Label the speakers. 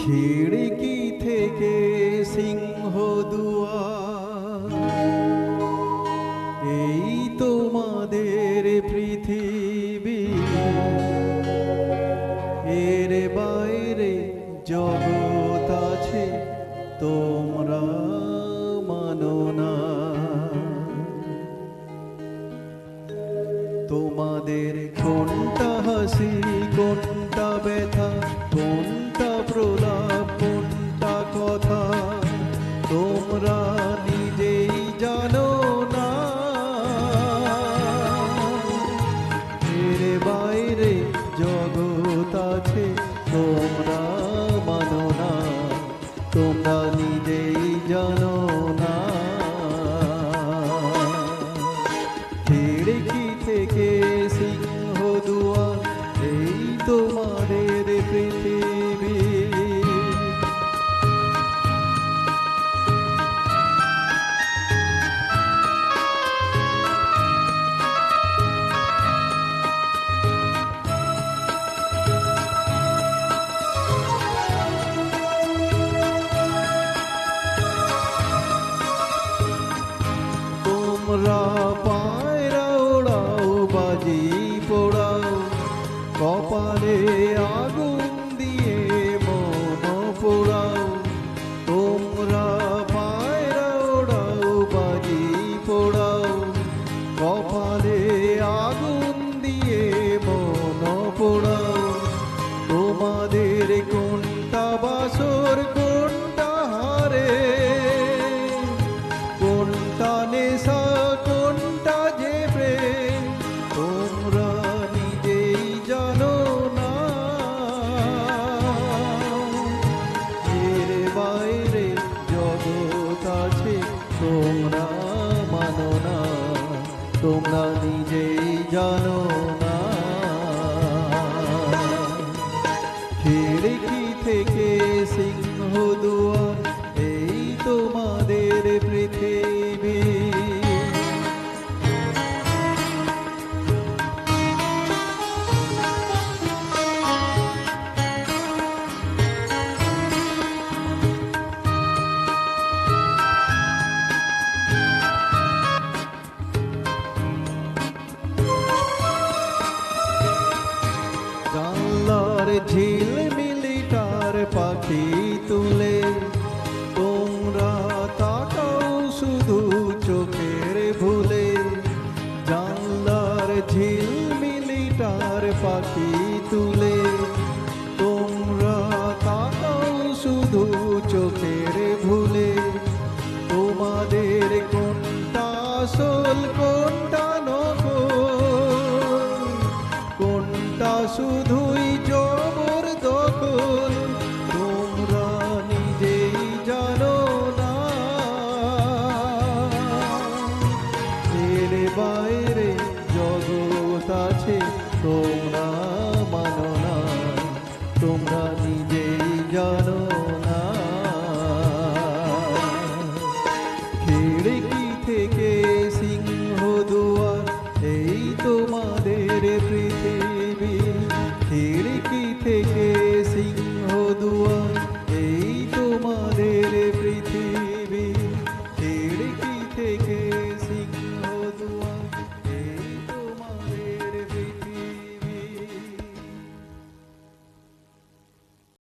Speaker 1: খিড়কি থেকে সিংহ দুয়ার। এই তোমাদের পৃথিবী, এর বাইরে জগৎ আছে, তোমরা মানো না। তোমাদের কোনটা হাসি তোমরা নিজেই জানো তোমরা পায়রা ওড়াও বাজি পোড়াও কপালে আগুন দিয়ে তোমরা নিজেই জানো না। খিড়কি থেকে সিংহ দুয়ার পাখি তুলে তোমরা তাকাও শুধু চোখের ভুলে। জানলার ঝিলমিলিটার পাখি তুলে তোমরা তাকাও শুধু চোখের ভুলে। তোমাদের কোনটা আসল কোনটা